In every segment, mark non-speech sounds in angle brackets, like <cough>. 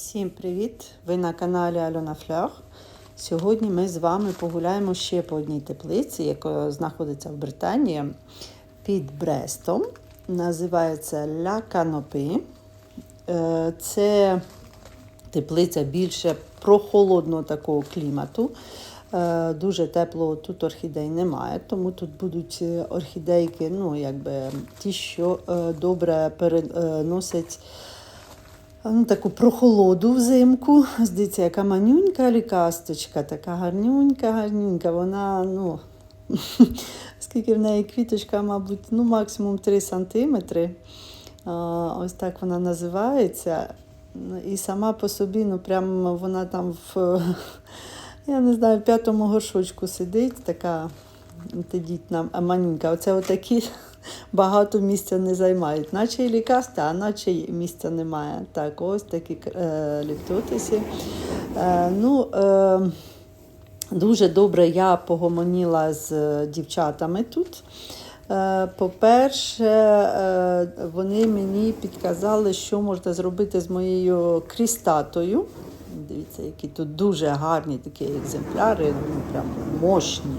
Всім привіт! Ви на каналі Альона Флях. Сьогодні ми з вами погуляємо ще по одній теплиці, яка знаходиться в Британії під Брестом. Називається Ля Канопи. Е, Це теплиця більше прохолодного такого клімату. Е, Дуже тепло тут орхідей немає, тому тут будуть е, орхідейки, ну, якби ті, що добре переносять ну, таку прохолоду взимку. Здається, яка манюнька лікасточка, така гарнюнька, гарнюнька. Вона, ну, <laughs> скільки в неї квіточка, мабуть, ну, максимум 3 сантиметри. Ось так вона називається. Ну, І сама по собі, ну прям вона там в, <laughs> я не знаю, в п'ятому горшочку сидить, така тендітна манюнька. Оце отакі багато місця не займають. Наче і лікаста, а наче місця немає. Так, ось такі е, ліптотиси. Е, ну, е, дуже добре я погомоніла з дівчатами тут. Е, По-перше, е, вони мені підказали, що можна зробити з моєю крістатою. Дивіться, які тут дуже гарні такі екземпляри, ну прям мощні.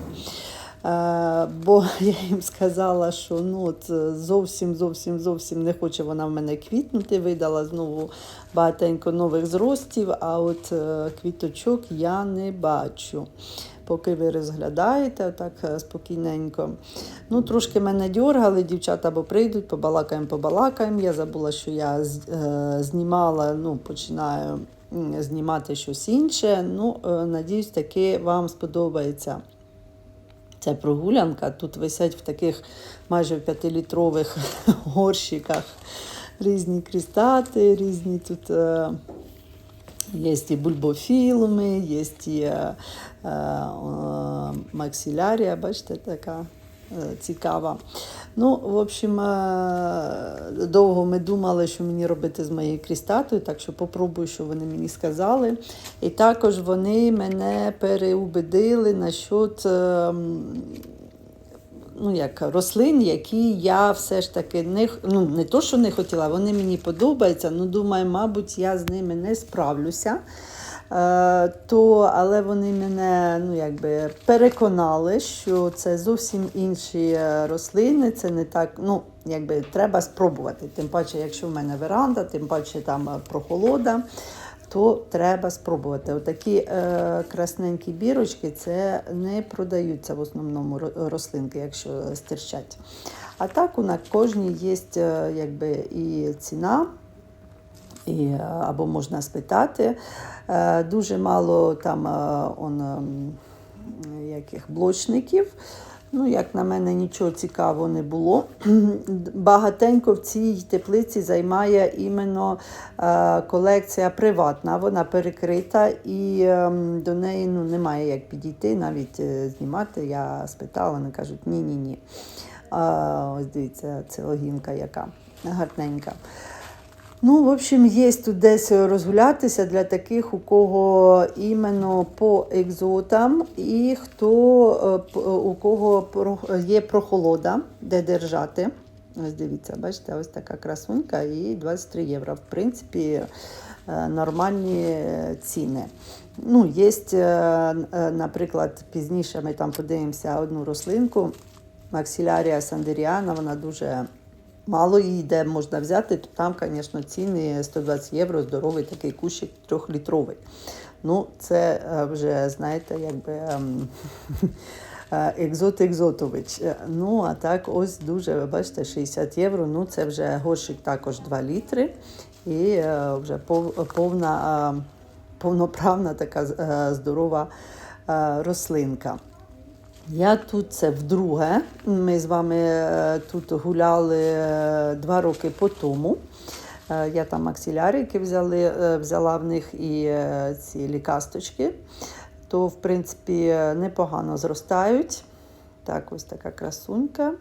Е, Бо <laughs> я їм сказала, що ну е, зовсім зовсім зовсім не хоче вона в мене квітнути. Видала знову багатенько нових зростів, а от е, квіточок я не бачу. Поки ви розглядаєте, так спокійненько. Ну, Трошки мене дьоргали, дівчата бо прийдуть, побалакаємо, побалакаємо. Я забула, що я знімала, ну, починаю знімати щось інше. Ну, надіюсь, таки вам сподобається. Ця прогулянка. Тут висять в таких майже п'ятилітрових <laughs> горщиках різні крістати, різні тут е, є і бульбофілми, є і е, е, максилярія, бачите, така цікава. Ну, в общем, е, довго ми думали, що мені робити з моєю крістатою, так що попробую, що вони мені сказали. І також вони мене переубедили насчет. ем, Ну, як рослин, які я все ж таки не ну, не то, що не хотіла, вони мені подобаються. Ну, думаю, мабуть, я з ними не справлюся. Е, то, але вони мене ну, якби переконали, що це зовсім інші е, рослини. Це не так, ну, якби треба спробувати. Тим паче, якщо в мене веранда, тим паче там е, прохолода, то треба спробувати. Отакі е, красненькі бірочки це не продаються в основному рослинки, якщо стирчать. А так у на кожній є якби, і ціна. І, е, або можна спитати. Е, Дуже мало там е, он, ем, яких блочників. Ну, як на мене, нічого цікавого не було. <clears throat> Багатенько в цій теплиці займає іменно колекція приватна. Вона перекрита і ем, до неї ну, немає як підійти, навіть знімати. Я спитала, вони кажуть, ні-ні-ні. А, ось дивіться, це логінка яка гарненька. Ну, в общем, є тут десь розгулятися для таких, у кого іменно по екзотам, і хто е, у кого є прохолода, де держати. Ось дивіться, бачите, ось така красунька і 23 євро. В принципі, е, нормальні е, ціни. Ну, є, е, е, наприклад, пізніше ми там подивимося одну рослинку. Максилярія сандеріана, вона дуже мало її де можна взяти, то там, звісно, ціни 120 євро, здоровий такий кущик трьохлітровий. Ну, це е, вже, знаєте, якби ем, <laughs> е, екзот екзотович. Е, Ну, а так, ось дуже, ви бачите, 60 євро. Ну, це вже горщик також 2 літри. І вже пов- повна, е, повноправна така здорова рослинка. Я тут це вдруге. Ми з вами е, тут гуляли е, два роки по тому. Е, Я там максилярики взяли, взяла в них і ці лікасточки, то, в принципі, непогано зростають. Так, ось така красунька.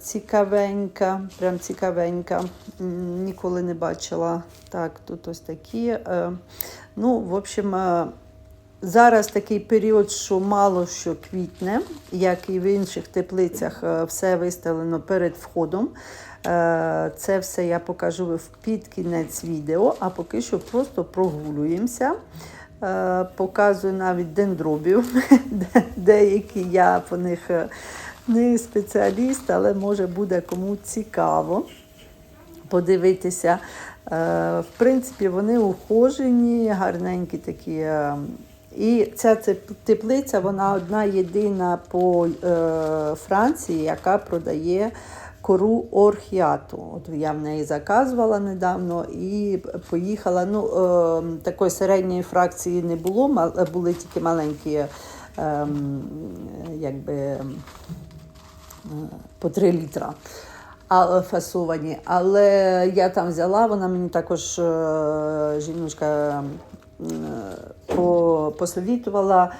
Цікавенька, прям цікавенька. Ніколи не бачила. Так, тут ось такі. Ну, в общем, Зараз такий період, що мало що квітне, як і в інших теплицях, е, все виставлено перед входом. Е, Це все я покажу під кінець відео, а поки що просто прогулюємося. Е, Показую навіть дендробів, <laughs> деякі я по них не спеціаліст, але може буде кому цікаво подивитися. В принципі, вони ухожені, гарненькі такі. І ця теплиця, вона одна єдина по е, Франції, яка продає кору орхіату. От я в неї заказувала недавно і поїхала. Ну, е, такої середньої фракції не було, були тільки маленькі, ем, якби е, по 3 літра фасовані. Але я там взяла, вона мені також жіночка посовітувала.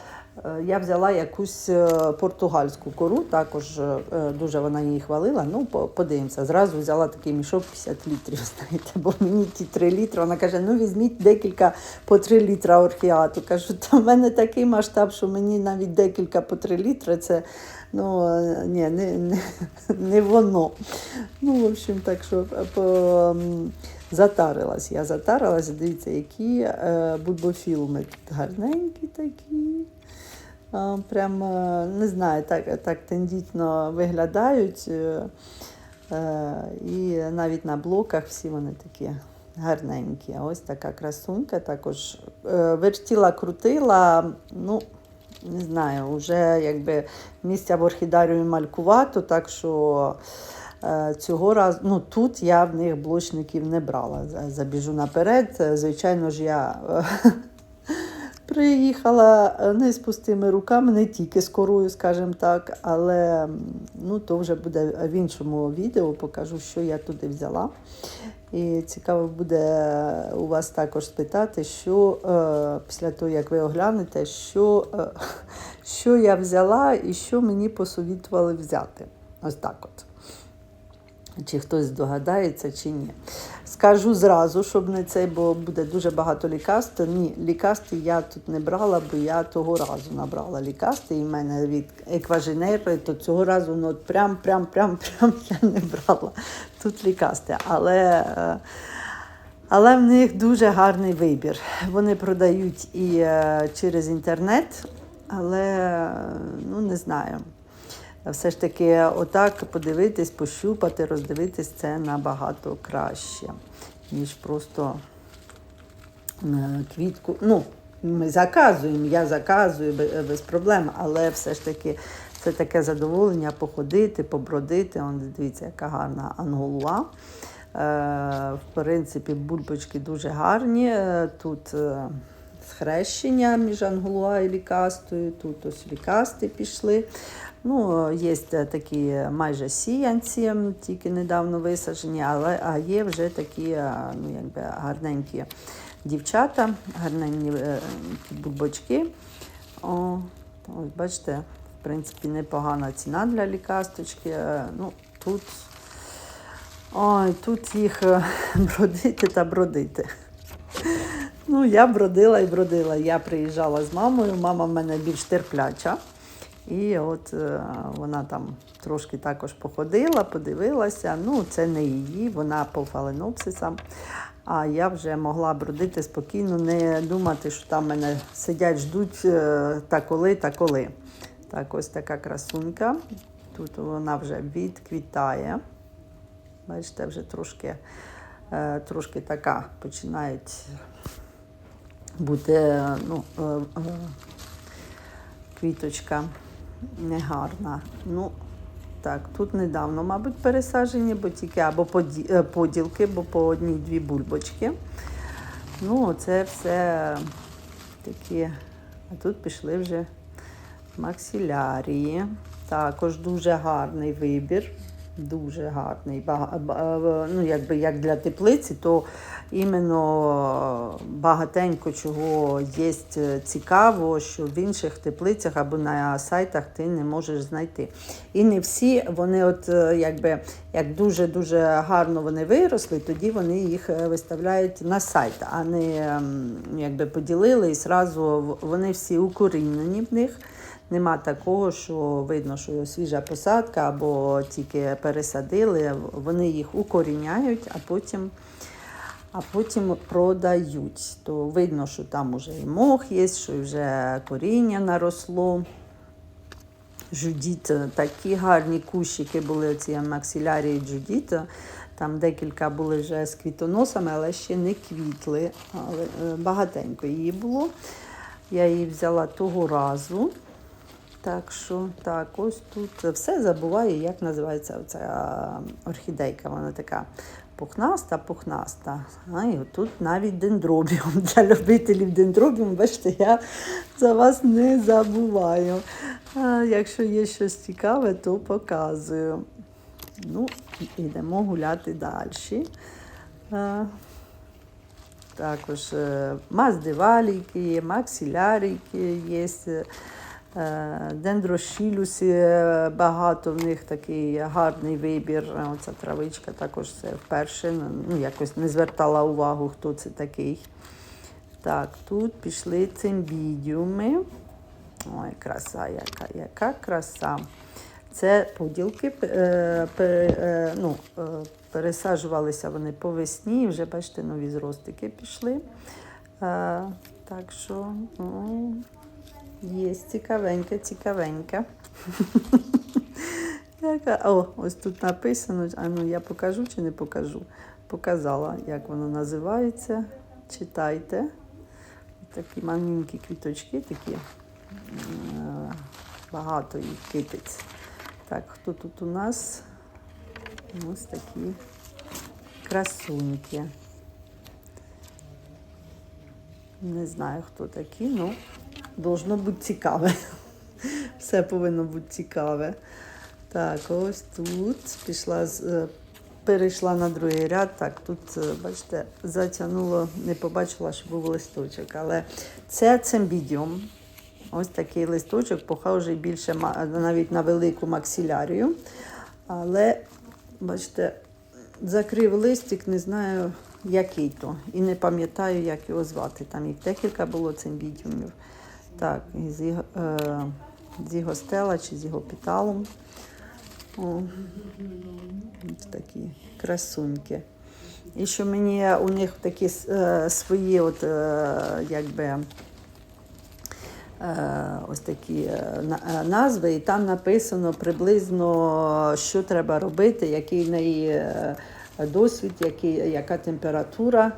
Е, Я взяла якусь е, португальську кору, також е, дуже вона її хвалила. Ну, подивимося. Зразу взяла такий мішок 50 літрів, <laughs> знаєте, бо мені ті 3 літри. Вона каже: ну візьміть декілька по 3 літра орхіату. Кажу, та в мене такий масштаб, що мені навіть декілька по 3 літри це ну, ні, не, не, <laughs> не воно. Ну, в общем, так що по, затарилась. Я затарилась, дивіться, які е, бульбофілми тут гарненькі такі. А, Прям е, не знаю, так, так тендітно виглядають. е, е, І навіть на блоках всі вони такі гарненькі. Ось така красунька також е, вертіла, крутила. Ну, не знаю, вже якби місця в орхідаріумі малькувато, так що е, цього разу ну, тут я в них блочників не брала. Забіжу наперед. Е, Звичайно ж, я е, <laughs> приїхала е, не з пустими руками, не тільки з корою, скажімо так, але ну, то вже буде в іншому відео, покажу, що я туди взяла. І цікаво буде у вас також спитати, що е, після того, як ви оглянете, що, е, <laughs> що я взяла і що мені посовітували взяти. Ось так от. Чи хтось здогадається, чи ні. Скажу зразу, щоб не цей, бо буде дуже багато лікастів. Ні, лікасти я тут не брала, бо я того разу набрала лікасти, і в мене від екваженери, то цього разу ну, прям, прям, прям, прям я не брала тут лікасти. Але, е, але в них дуже гарний вибір. Вони продають і е, через інтернет, але ну не знаю. Все ж таки, отак подивитись, пощупати, роздивитись це набагато краще, ніж просто е, квітку. Ну, ми заказуємо, я заказую без проблем, але все ж таки це таке задоволення походити, побродити. Он, дивіться, яка гарна анголуа. Е, в принципі, бульбочки дуже гарні. Е, Тут е, схрещення між анголуа і лікастою, тут ось лікасти пішли. Ну, є такі майже сіянці, тільки недавно висаджені, але а є вже такі ну, якби гарненькі дівчата, гарненькі е, такі бульбочки. О, ось бачите, в принципі, непогана ціна для лікасточки. Е, Ну, тут, ой, тут їх е, <laughs> бродити та бродити. Ну, я бродила і бродила. Я приїжджала з мамою, мама в мене більш терпляча. І от е, вона там трошки також походила, подивилася. Ну, це не її, вона по фаленопсисам. А я вже могла бродити спокійно, не думати, що там мене сидять, ждуть е, та коли, та коли. Так, ось така красунька. Тут вона вже відквітає. Бачите, вже трошки, е, трошки така починають бути ну, квіточка негарна. Ну, так, тут недавно, мабуть, пересаджені, бо тільки або е, поділки, бо по одній-дві бульбочки. Ну, це все такі. А тут пішли вже максилярії. Також дуже гарний вибір. Дуже гарний. Ну, якби як для теплиці, то іменно багатенько чого є цікаво, що в інших теплицях або на сайтах ти не можеш знайти. І не всі вони, от е, якби як дуже-дуже гарно вони виросли, тоді вони їх е, виставляють на сайт, а не ем, якби поділили і зразу вони всі укорінені в них. нема такого, що видно, що свіжа посадка або тільки пересадили. Вони їх укоріняють, а потім, а потім продають. То видно, що там вже і мох є, що вже коріння наросло. Жудіт, такі гарні кущики були оці максилярії Джудіт. Там декілька були вже з квітоносами, але ще не квітли. Але е, багатенько її було. Я її взяла того разу. Так що, так, ось тут все забуваю, як називається оця орхідейка. Вона така пухнаста, пухнаста. А і тут навіть дендробіум. <laughs> Для любителів дендробіум, бачите, я за вас не забуваю. А, якщо є щось цікаве, то показую. Ну, йдемо гуляти далі. А, також е, маздиваліки є, максилярики є, е, дендрошілюси, е, багато в них такий гарний вибір. Е, Оця травичка також це вперше. Ну, якось не звертала увагу, хто це такий. Так, тут пішли цимбідіуми. Ой, краса, яка, яка краса. Це поділки е, е, ну, е, пересаджувалися вони по весні, і вже бачите, нові зростики пішли. Е, так що ну, є цікавеньке. <laughs> Яка- О, ось тут написано, а ну я покажу чи не покажу. Показала, як воно називається. Читайте. Такі маленькі квіточки такі. Багато їх китиць. Так, хто тут у нас? Ось такі красуньки. Не знаю, хто такі, ну, должно бути цікаве. <laughs> Все повинно бути цікаве. Так, ось тут пішла е, Перейшла на другий ряд. Так, тут, е, бачите, затягнуло, не побачила, що був листочок. Але це цимбідіум. Ось такий листочок, похожий більше навіть на велику максилярію. Але, бачите, закрив листик, не знаю, який то. І не пам'ятаю, як його звати. Там їх декілька було цимбідіумів. Так, і з його, е, з його стела чи з його піталом. О, такі красуньки. І що мені у них такі е, свої, от, е, якби, е, ось такі е, е, назви, і там написано приблизно, що треба робити, який неї досвід, який, яка температура.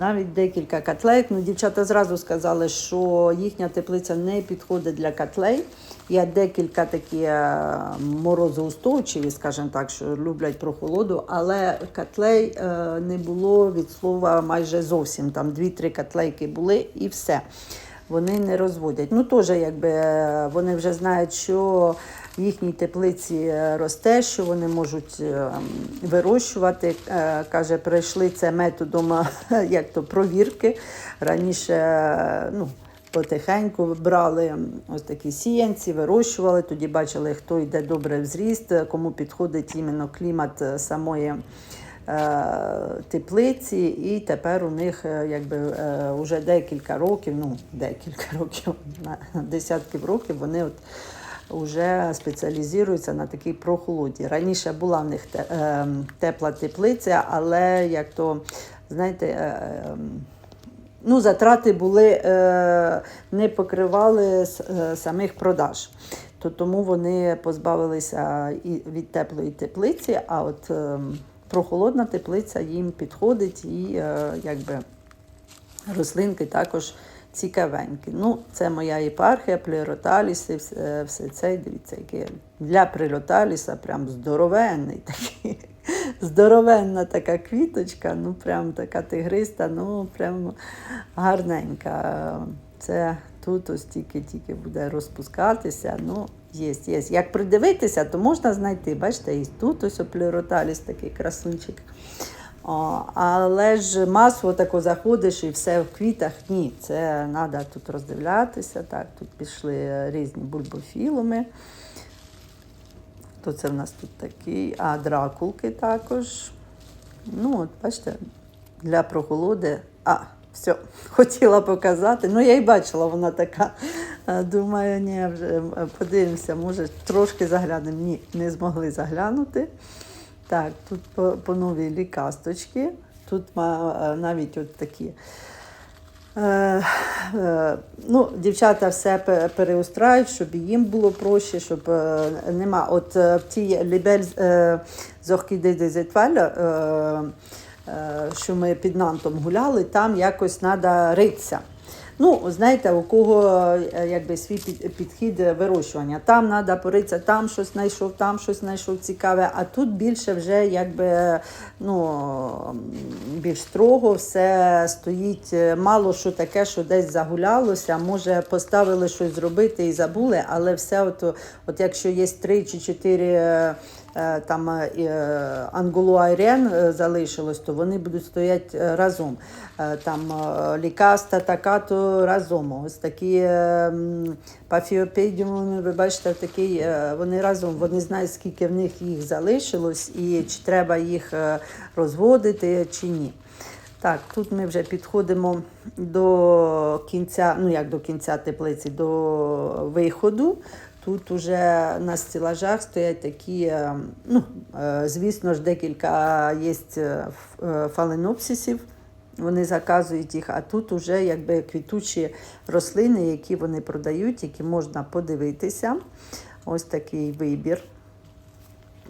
Навіть декілька котлейок. Ну, дівчата зразу сказали, що їхня теплиця не підходить для котлей. Є декілька такі е, морозоустойчиві, скажімо так, що люблять прохолоду, але котлей е, не було від слова майже зовсім. Там дві-три котлейки були і все. Вони не розводять. Ну, теж якби е, вони вже знають, що в їхній теплиці е, росте, що вони можуть е, вирощувати. Каже, пройшли це методом <laughs> як то, провірки. Раніше ну, потихеньку брали ось такі сіянці, вирощували, тоді бачили, хто йде добре в зріст, кому підходить іменно клімат самої теплиці, і тепер у них е, якби е, вже декілька років, ну декілька <laughs> років, десятків років вони от вже спеціалізуються на такій прохолоді. Раніше була в них е, тепла теплиця, але як то, знаєте, е, ем, ну, затрати були, е, не покривали е, самих продаж. То тому вони позбавилися і від теплої теплиці, а от е, прохолодна теплиця їм підходить і е, якби рослинки також цікавенькі. Ну, це моя єпархія, плероталіси, все, все це. Дивіться, яке для плероталіса прям здоровенний такий. <laughs> Здоровенна така квіточка, ну прям така тигриста, ну прям гарненька. Це тут ось тільки-тільки буде розпускатися. Ну, є, є. Як придивитися, то можна знайти. Бачите, і тут ось плероталіс такий красунчик. О, але ж масово тако заходиш і все в квітах. Ні, це треба тут роздивлятися. Так, тут пішли різні бульбофілуми. То це в нас тут такий, а дракулки також. Ну, от бачите, для прохолоди. А, Все, хотіла показати. Ну, я і бачила, вона така. Е, Думаю, ні, вже е, подивимося, може трошки заглянемо. Ні, не змогли заглянути. Так, тут по, по новій лікасточки. Тут е, навіть от такі. Е, е, ну, дівчата все пе- переустраюють, щоб їм було проще, щоб е, нема. От тій лібель з е, е, що ми під Нантом гуляли, там якось треба ритися. Ну, знаєте, у кого е, якби свій підхід е, вирощування. Там треба поритися, там щось знайшов, там щось знайшов цікаве, а тут більше вже якби ну, більш строго все стоїть. Е, Мало що таке, що десь загулялося, може поставили щось зробити і забули, але все, от, от якщо є три чи чотири. Е, е, Там анголуайрен залишилось, то вони будуть стояти е, разом. Е, Там е, лікаста така, то разом. Ось такі пафіопедіуми, ви бачите, такі, е, вони разом, вони знають, скільки в них їх залишилось, і чи треба їх е, розводити, чи ні. Так, тут ми вже підходимо до кінця, ну як до кінця теплиці, до виходу. Тут уже на стелажах стоять такі, е, ну, е, звісно ж, декілька є е, фаленопсисів. Вони заказують їх, а тут вже якби квітучі рослини, які вони продають, які можна подивитися. Ось такий вибір.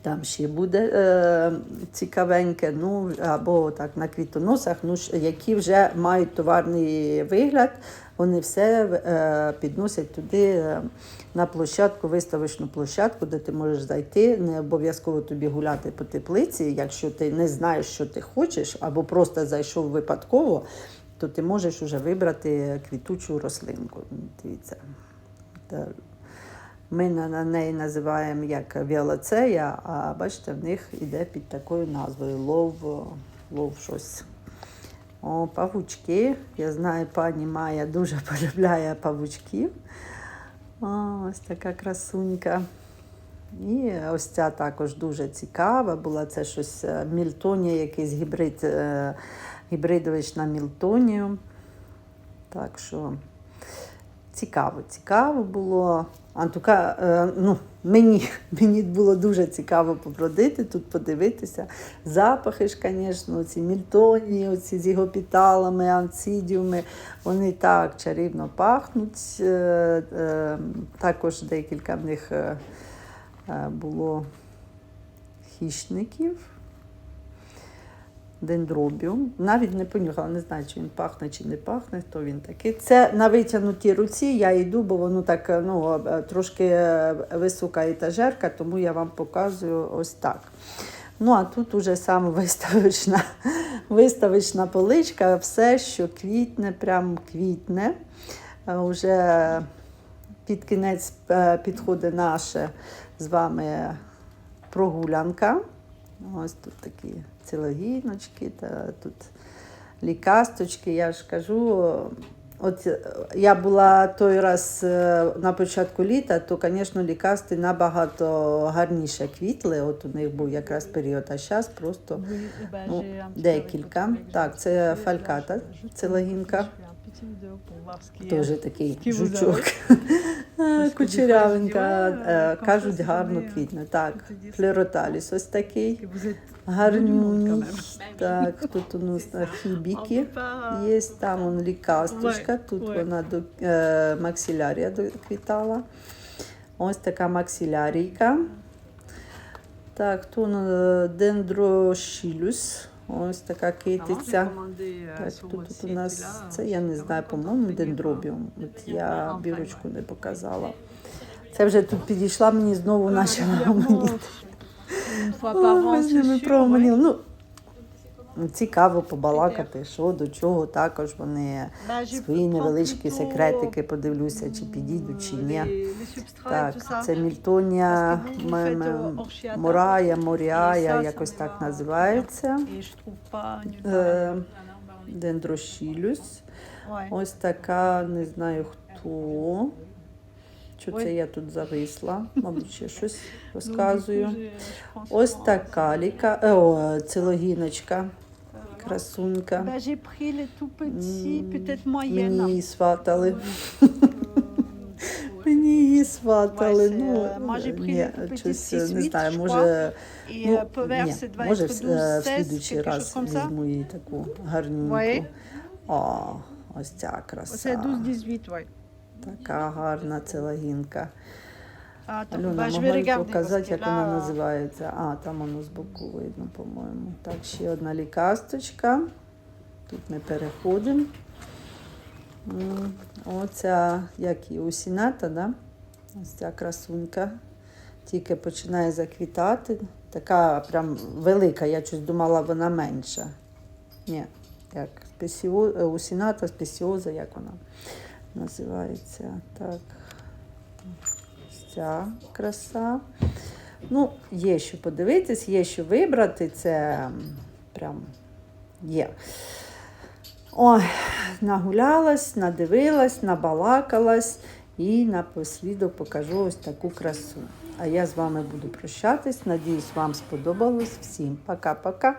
Там ще буде е, цікавеньке, ну або так на квітоносах, ну які вже мають товарний вигляд, вони все е, підносять туди е, на площадку, виставочну площадку, де ти можеш зайти. Не обов'язково тобі гуляти по теплиці. Якщо ти не знаєш, що ти хочеш, або просто зайшов випадково, то ти можеш вже вибрати квітучу рослинку. Дивіться. Ми на, неї називаємо як віолацея, а бачите, в них іде під такою назвою лов, лов щось. О, павучки. Я знаю, пані Майя дуже <laughs> полюбляє павучків. О, ось така красунька. І ось ця також дуже цікава була. Це щось е, мільтонія, якийсь гібрид, е, гібридович на мільтонію. Так що цікаво, цікаво було. Антука, е, ну, мені, <laughs> мені було дуже цікаво побродити тут, подивитися. Запахи ж, звісно, ці мільтонії, оці з його піталами, анцидіуми, вони так чарівно пахнуть. Е, е, також декілька в них було хищників. Дендробіум. Навіть не понюхала, не знаю, чи він пахне, чи не пахне, хто він такий. Це на витягнутій руці я йду, бо воно так ну, е, трошки е, висока етажерка, тому я вам показую ось так. Ну, а тут уже саме <laughs> виставочна, виставочна поличка, все, що квітне, прям квітне. Е, Уже під кінець е, підходить наша з вами прогулянка. Ось тут такі цілогіночки, та тут лікасточки. Я ж кажу, от я була той раз е, на початку літа, то, звісно, лікасти набагато гарніше квітли. От у них був якраз період, а зараз просто Ну, декілька. Так, collègue, це фальката, je- Теж такий жучок. <laughs> Кучерявенька, е, кажуть, гарно квітне. Так, флероталіс ось такий. que vous êtes Гарнюні. Quand même. Так, тут у нас хібіки. on Є там он лікасточка, тут вона до е, максилярія доквітала. Ось така максилярійка. Так, тут дендрошілюс. Ось така китиця. euh, Так, тут, тут у нас це я не знаю, по-моєму, дендробіум. От я білочку бірочку не показала. Це вже тут підійшла мені знову наша ouais. Ну, цікаво побалакати, що до чого також вони свої невеличкі секретики подивлюся, чи підійдуть, чи ні. Так, це мільтонія морая, І моряя, якось так називається. Е. Дендрошілюс. Ось така, не знаю хто. Що це я тут зависла? Мабуть, ще щось coup, розказую. Ось така ліка, е, о, цилогіночка. Красунька. Мені її сватали. Euh, Мені її сватали. Ну, euh, ні, щось, 6-8, не знаю, може, ну, euh, ні, може в, е, в 12, 16, слідуючий раз візьму її таку гарненьку. О, ось ця краса. 12-18, ouais. Така гарна целагінка. Attends, Альона, bah, je могла б показати, як вона називається. А, там воно збоку видно, по-моєму. Так, ще одна лікасточка. Тут ми переходимо. Оця, як і усіната, да? Ось ця красунька. Тільки починає заквітати. Така прям велика, я щось думала, вона менша. Ні, як спесіо... усіната, спесіоза, як вона називається. Так. Ця краса. Ну, є що подивитись, є що вибрати. Це прям є. Ой, нагулялась, надивилась, набалакалась і напослідок покажу ось таку красу. А я з вами буду прощатись. Надіюсь, вам сподобалось. Всім пока-пока.